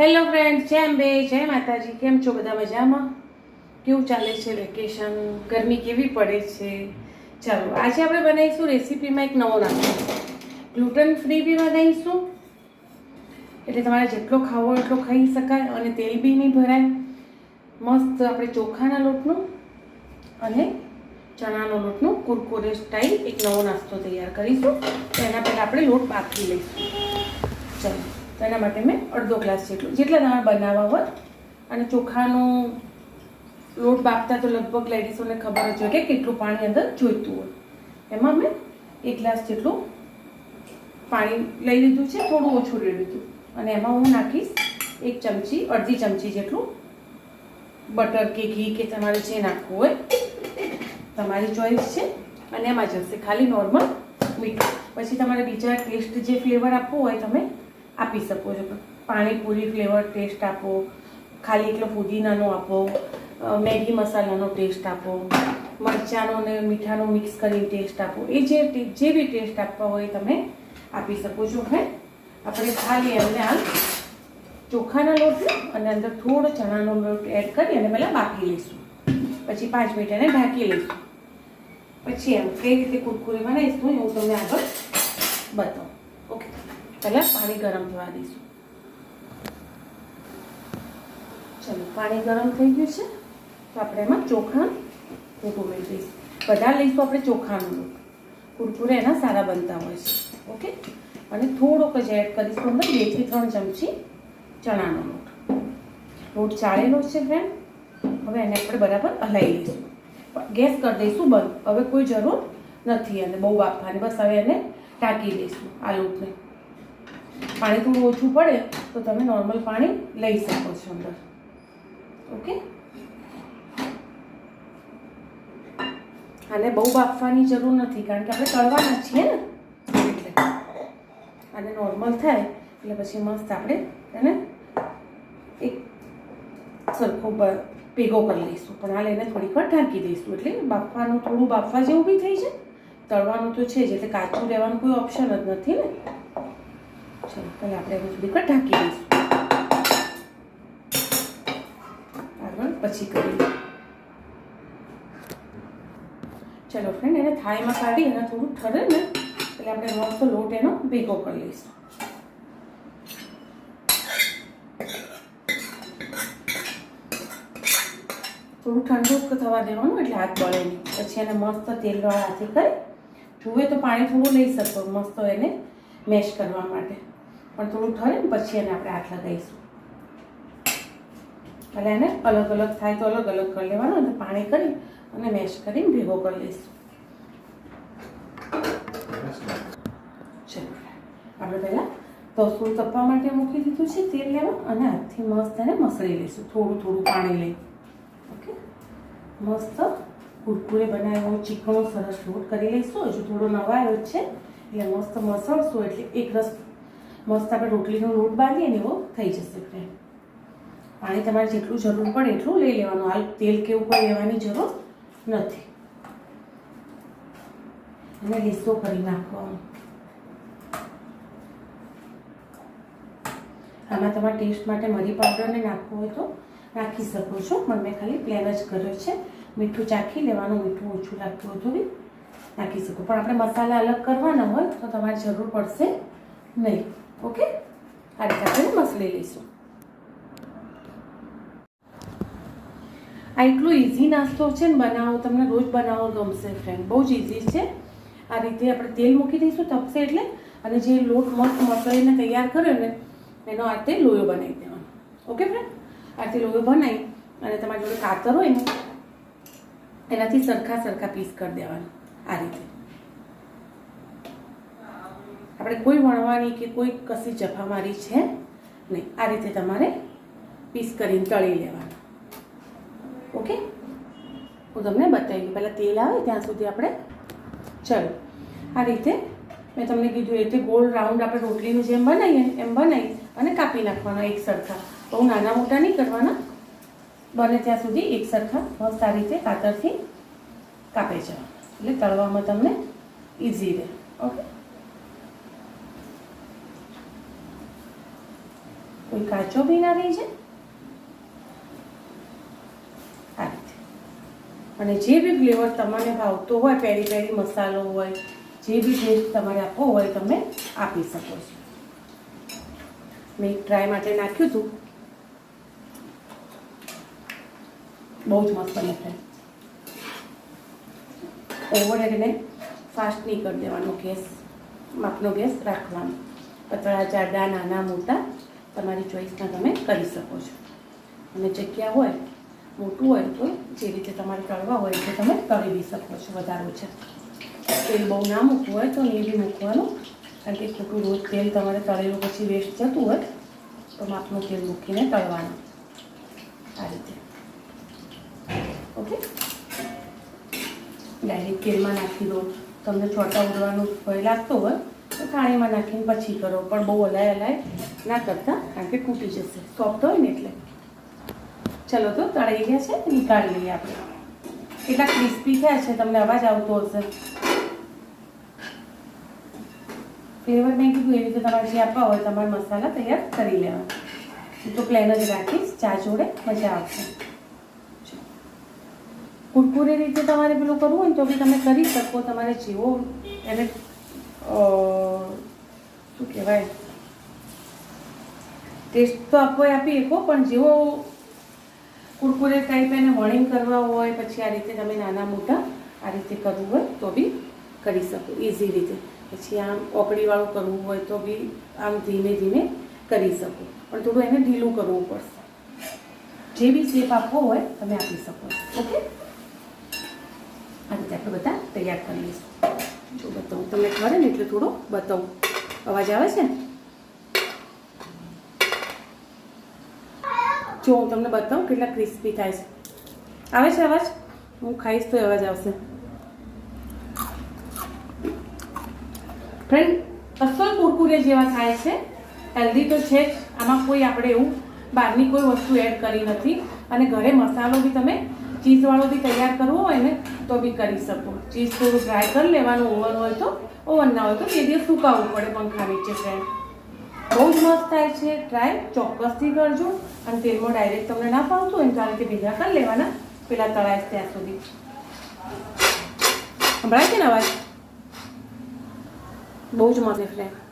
Hello friend જેમ બે જય માતાજી. કેમ છો બધા મજામાં? કેવું ચાલે છે વેકેશન ગરમી કેવી પડે છે? ચાલો, આજે આપણે બનાવીશું રેસીપીમાં એક નવો નાસ્તો. ગ્લુટન ફ્રી બી બનાવીશું. એટલે તમારે જેટલો ખાવો એટલો ખાઈ શકાય અને તેલ બી નહીં ભરાય. મસ્ત આપણે ચોખાના લોટનું અને ચણાનો લોટનું કુરકુરે સ્ટાઈલ એક નવો નાસ્તો તૈયાર કરીશું. એના પહેલાં આપણે લોટ બાફી લઈશું. ચાલો. તો એના માટે મેં અડધો ગ્લાસ જેટલું, જેટલા તમારે બનાવવા હોય. અને ચોખાનું લોટ બાફતા તો લગભગ લેડીઝોને ખબર જ હોય કે કેટલું પાણી અંદર જોઈતું હોય. એમાં મેં એક ગ્લાસ જેટલું પાણી લઈ લીધું છે, થોડું ઓછું લઈ લીધું. અને એમાં હું નાખીશ એક ચમચી, અડધી ચમચી જેટલું બટર કે ઘી કે તમારે જે નાખવું હોય. તમારી ચોઈસ છે. અને એમાં જશે ખાલી નોર્મલ મીઠું. પછી તમારે બીજા ટેસ્ટ જે ફ્લેવર આપવો હોય તમે આપી શકો છો. પાણીપુરી ફ્લેવર ટેસ્ટ આપો, ખાલી એકલો ફુદીનાનો આપો મેગી મસાલાનો ટેસ્ટ આપો, મરચાંનો ને મીઠાનો મિક્સ કરીને ટેસ્ટ આપો. એ જે જે બી ટેસ્ટ આપવા હોય તમે આપી શકો છો હવે આપણે ખાલી એમને આ ચોખાના લોટ અને અંદર થોડો ચણાનો લોટ એડ કરી અને પહેલાં બાકી લઈશું. પછી પાંચ મિનિટ એને ઢાંકી લઈશું. પછી એમ કઈ રીતે કુરકુરી બનાવીશું હું તમને આગળ બતાવું. પહેલાં પાણી ગરમ થવા દઈશું. ચલો, પાણી ગરમ થઈ ગયું છે, તો આપણે એમાં ચોખા ઉમેરી દઈશું બધા લઈશું આપણે ચોખાનું લોટ કુરકુરે એના સારા બનતા હોય છે, ઓકે? અને થોડોક જ એડ કરીશું અંદર બેથી ત્રણ ચમચી ચણાનો લોટ. લોટ ચાળેલો છે ફ્રેન્ડ હવે એને આપણે બરાબર હલાવી લઈશું. ગેસ કરી દઈશું બંધ. હવે કોઈ જરૂર નથી અને બહુ બાફવાની. બસ હવે એને ટાંકી દઈશું આ લોટને. પાણી થોડું ઓછું પડે તો તમે નોર્મલ પાણી લઈ શકો છો અંદર. ઓકે આને બહુ બાફવાની જરૂર નથી, કારણ કે આપણે તળવાના છીએ ને. એટલે અને નોર્મલ થાય, એટલે પછી મસ્ત આપણે એને એક સરખો ભેગો કરી લઈશું. પણ હાલ એને થોડીક ઢાંકી દઈશું, એટલે બાફવાનું, થોડું બાફવા જેવું બી થઈ જાય. તળવાનું તો છે જ, એટલે કાચું રહેવાનું કોઈ ઓપ્શન જ નથી ને. ચલો પહેલાં આપણે એને પર ઢાંકી દઈશું. આગળ પછી કરી ચલો ફ્રેન્ડ એને થાળીમાં કાઢી એને થોડું ઠરે ને, એટલે આપણે મસ્ત લોટ એનો ભેગો કરી લઈશું. થોડું ઠંડુ થવા દેવાનું, એટલે હાથ બળે નહીં. પછી એને મસ્ત તેલવાળા હાથે કરી, જુએ તો પાણી થોડું લઈ શકો, મસ્ત એને મેશ કરવા માટે. પણ થોડું ઠરે ને પછી એને આપણે હાથ લગાવીશું. એટલે એને અલગ અલગ થાય તો અલગ અલગ કરી લેવાનું અને પાણી કરી અને મેશ કરીને ભેગો કરી લઈશું. ચલો. આપણે પહેલાં તસુર તપવા માટે મૂકી દીધું છે તેલ લેવા અને હાથથી મસ્ત એને મસળી લઈશું. થોડું થોડું પાણી લઈ. ઓકે? મસ્ત કુરકુરે બનાવ્યો, ચીકણો સરસ લોટ કરી લઈશું. હજુ થોડો નવાયો જ છે. એટલે મસ્ત મસળશું એટલે એક રસ મસ્ત આપણે રોટલીનો લોટ બાંધીએ ને એવો થઈ જશે ફ્રેન્ડ પાણી તમારે જેટલું જરૂર પડે એટલું લઈ લેવાનું. હાલ તેલ કે કોઈ લેવાની જરૂર નથી. અને લીસો કરી નાખવાનો. આમાં તમારે ટેસ્ટ માટે મરી પાવડરને નાખવું હોય તો નાખી શકો છો. પણ મેં ખાલી પ્લેન જ કર્યો છે. મીઠું ચાખી લેવાનું, મીઠું ઓછું લાગતું હતું બી નાખી શકો. પણ આપણે મસાલા અલગ કરવાના હોય તો તમારે જરૂર પડશે નહીં. ઓકે? આ રીતે આપણે મસળી લઈશું. આ એટલો ઇઝી નાસ્તો છે ને બનાવો, તમને રોજ બનાવો ગમશે ફ્રેન્ડ બહુ જ ઇઝી છે. આ રીતે આપણે તેલ મૂકી દઈશું તપશે એટલે, અને જે લોટ મસ્ત મસળીને તૈયાર કર્યો ને, એનો આ તે લોયો બનાવી દેવાનો. ઓકે ફ્રેન્ડ આ રીતે લોયો બનાવી, અને તમારી જોડે કાતર હોય ને, એનાથી સરખા સરખા પીસ કરી દેવાનું. આ રીતે. આપણે કોઈ વણવાની કે કોઈ કશી જફામારી છે નહીં. આ રીતે તમારે પીસ કરીને તળી લેવાનું. ઓકે? હું તમને બતાવી પહેલાં તેલ આવે ત્યાં સુધી આપણે ચલો આ રીતે મેં તમને કીધું એ રીતે ગોળ રાઉન્ડ આપણે રોટલીનું જેમ બનાવીએ, એમ બનાવી અને કાપી નાખવાના એક સરખા. બહુ નાના મોટા નહીં કરવાના. બને ત્યાં સુધી એક સરખા મસ્ત આ રીતે કાતરથી કાપે જવા એટલે તળવામાં તમને ઇઝી રહે. ઓકે? કોઈ કાચો બી ના રહી જાય આ અને જે બી ફ્લેવર તમને ભાવતો હોય પેરી પેરી મસાલો હોય, જે બી ટેસ્ટ તમારે આપવો હોય, તમે આપી શકો છો. મેં ટ્રાય માટે નાખ્યું હતું. બહુ જ મસ્ત બને છે. ઓવર એને ફાસ્ટ નહીં કરી દેવાનો ગેસ, માપનો ગેસ રાખવાનો. પતળા જાડા, નાના, મોટા તમારી ચોઈસના તમે કરી શકો છો. અને જગ્યા હોય, મોટું હોય તો જે રીતે તમારે તળવા હોય તે તમે તળી બી શકો છો, વધારે છે તેલ બહુ ના મૂકવું હોય તો એ બી મૂકવાનું, કારણ કે ખોટું રોજ તેલ તમારે તળેલું પછી વેસ્ટ જતું હોય, તો માપનું તેલ મૂકીને તળવાનું. આ રીતે. ઓકે? ડાયરેક્ટ તેલમાં નાખી દો. તમને છોટા ઉડવાનું ભય લાગતો હોય તો પાણીમાં નાખીને પછી કરો, પણ બહુ હલાય હલાય ના કરતા, કારણ કે તૂટી જશે. સોફ્ટ હોય ને એટલે. ચલો તો તળાઈ ગયા છે, નીકાળી લઈએ આપણે. કેટલા ક્રિસ્પી થયા છે, તમને અવાજ આવતો હશે. ફ્લેવર મેં કીધું એ રીતે તમારે જે આપવા હોય, તમારે મસાલા તૈયાર કરી લેવા. હું તો પ્લેન જ રાખીશ, ચા જોડે મજા આવશે. કુરકુરે રીતે તમારે પેલું કરવું હોય તો બી તમે કરી શકો, તમારે જેવો એને શું કહેવાય ટેસ્ટ તો આપો આપી શકો, પણ જેવો કુરકુરે ટાઈપ એને વણિંગ કરવા હોય, પછી આ રીતે તમે નાના મોટા આ રીતે કરવું હોય, તો બી કરી શકો ઇઝી રીતે. પછી આમ ઓકળીવાળું કરવું હોય, તો બી આમ ધીમે ધીમે કરી શકો. પણ થોડું એને ઢીલું કરવું પડશે. જે બી શેપ આપવો હોય, તમે આપી શકો. ઓકે આ રીતે આપણે બધા તૈયાર કરી લઈશું. જો બતાવું, તમને ખરે ને, એટલે થોડો બતાવું. અવાજ આવે છે? જો હું તમને બતાવું કેટલા ક્રિસ્પી થાય છે. આવે છે અવાજ? હું ખાઈશ તો અવાજ આવશે. ફ્રેન્ડ અસલ કુરકુરે જેવા થાય છે. હેલ્ધી તો છે જ. આમાં કોઈ આપણે એવું બહારની કોઈ વસ્તુ એડ કરી નથી. અને ઘરે મસાલો બી તમે ચીઝવાળો બી તૈયાર કરવો હોય ને, તો બી કરી શકો. ચીઝ થોડું ડ્રાય કરી લેવાનું ઓવન હોય તો ઓવન ના હોય તો બે દિવસ સુકાવવું પડે પંખા નીચે ફ્રેન્ડ બહુ જ મસ્ત થાય છે. ટ્રાય ચોક્કસથી કરજો. અને તેલમાં ડાયરેક્ટ તમને ના ફાવતું હોય આ રીતે ભેગા કરી લેવાના પેલા તળાય ત્યાં સુધી. સંભળાય છે ને અવાજ? બહુ જ મસ્ત ફ્રેન્ડ